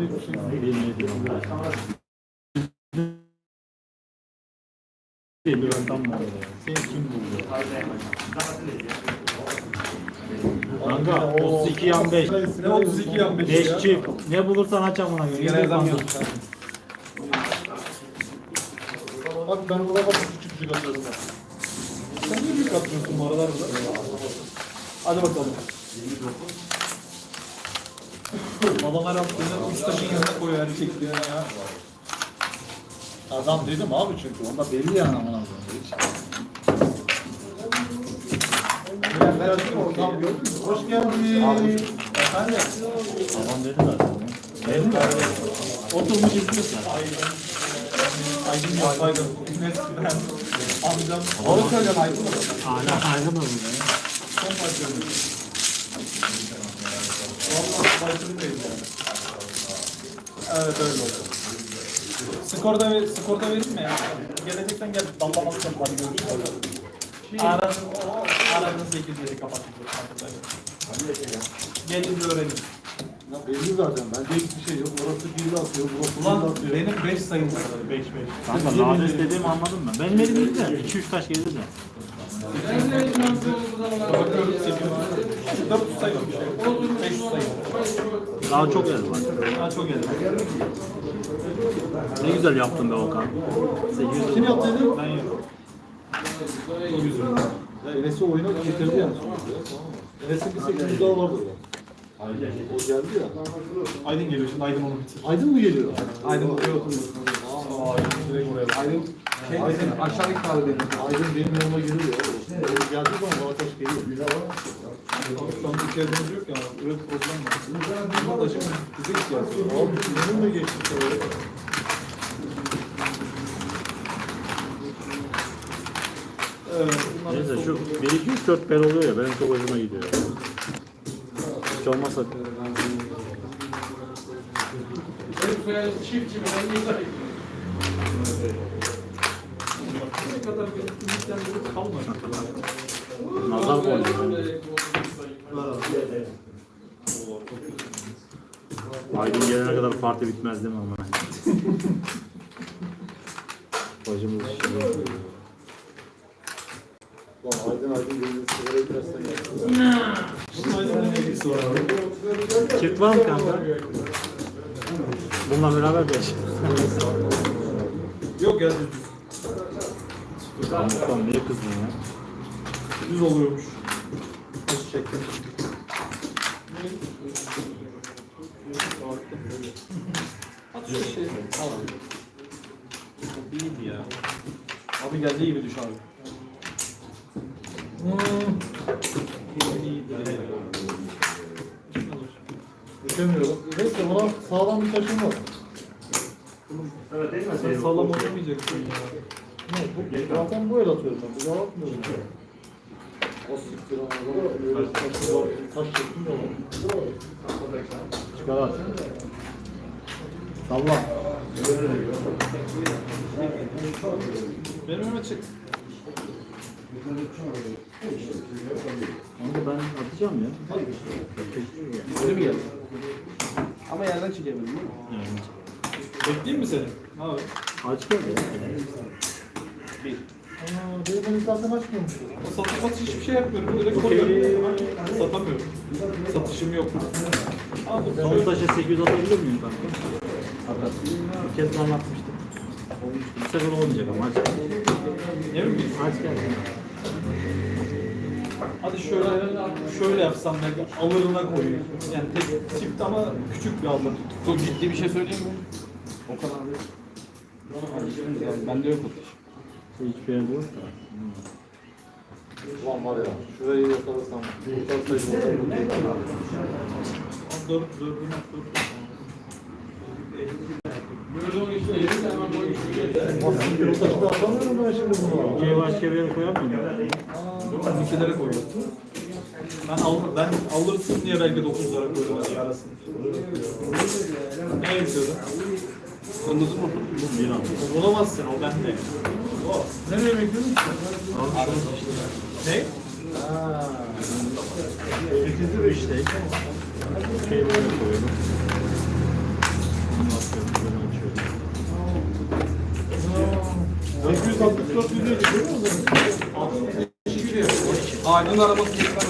bir yok. Rakam var kim buldu? Kanka 32 yan 5. Ne 32 yan 5 5 çift. Ne bulursan aç amına. Gene Yine zam yapmışlar. Bak ben buna bak küçük küçük atıyorum bak. Sen niye büyük atmıyorsun bu aralar? Hadi bakalım. Babam her attığında üç taşın yanına koyuyor her şekilde ya. Adam dedim abi çünkü. Onda belli yani amına koyayım. Hoş geldin. Efendim? Adam dedi zaten. Benim Oturmuş izliyorsun. Aydın yapsaydım. Eskiden amcam. Doğru söylüyorsun Aydın. Hala ayrı mı? Son parçanı. Vallahi başını değil yani. Evet öyle oldu. Skorda, ver, skorda vereyim mi ya? Geleceksen gel dallamalı kapıları görüşürüz. Aranın, aranın 8 yeri kapattık. Gelince öğrenin. Ya belli zaten. Bende hiçbir şey yok. Orası bir atıyor, burası Ulan atıyor. benim 5 sayım var. 5 5. Kanka lades dediğimi anladın mı? Benim elimde de 2-3 taş gelir de. Bakıyorum 8. 400 sayı var. 500 sayı var. Daha çok el var. Ha çok geldi. Ne güzel yaptın be Okan. 800 Kim yaptı dedim? Ben yok. Çok üzüldüm. Ya Enes'i oyuna getirdi yani. Enes'in bir 800 daha vardı ya. O geldi ya. Aydın geliyor şimdi Aydın onu bitir. Aydın mı geliyor? Aydın. Aa Aydın direkt oraya. Aydın şey, Aydın aşağıdaki kahvede. Aydın benim yanıma geliyor ya. O geldiği zaman bana taş geliyor. Şu an bir ihtiyacımız yok ya. Öyle bir problem var. Bunlar da şimdi bize ihtiyacı var. Abi geçti. Evet. bunlar da Neyse son- şu 1 2 3 4 bel oluyor ya benim çok hoşuma gidiyor. Hiç olmazsa Ne kadar bir ümitlendirip kalmadı. nazar boncuğu. Aydın gelene kadar parti bitmez değil mi ama? Bacımız şimdi. Lan Aydın Aydın. Bunun Aydın'la ne ilgisi var abi? Çift var mı kanka? Bununla beraber 5. Yok ya. Tamam tamam niye kızdın ya? Düz oluyormuş. Düz çektim. At şu şey. Al iyiydi ya. Abi geldiği gibi düş abi. Hmm. Düşemiyorum. Neyse buna sağlam bir taşım var. Sen sağlam olamayacaksın ya. Ne? Bu, zaten bu el atıyorum ben. Bu da atmıyorum. O siktir ama. Böyle taşı var. Taş çektim de var. Çıkar at. Salla. Benim çık. Onu ben atacağım ya. Üstüne mi geldin? Ama yerden çekemedim değil mi? Yani. Bekleyeyim mi seni? Ne abi? Aç gel. Bir. Aa, ben zaten açmıyormuş. O satış satış hiçbir şey yapmıyorum. Direkt koyuyorum. Satamıyorum. Satışım yok. Son taşa 800 atabilir miyim kanka? Atar. Bir kez daha anlatmıştım. Bu sefer olmayacak ama aç gel. Emin miyiz? Aç gel. Hadi şöyle şöyle yapsam belki alırına koyayım. Yani tek çift ama küçük bir alır. Çok ciddi bir şey söyleyeyim mi? O kadar değil. Bende yok atış. Hiçbir yerde yok da. Ulan var ya. Şurayı yakalasam. Kurtarsaydım. Aslında o taşı da atamıyorum ben şimdi bunu. Ülkeyi başka bir yere koyar mıyım? Ben ikilere koyuyorum. Ben, al, ben alırsın diye belki 9 lira koydum hadi arasını. Ne yapıyordun? Kırmızı mı? Bu bir an. Bulamazsın o bende. Nereye bekliyorsun? Ne? Sekiz lira işte. Şey böyle koyuyorum. Bunu atıyorum, böyle açıyorum. 864 liraya gidiyor mu? 65 liraya. Aydın arabası gitmez.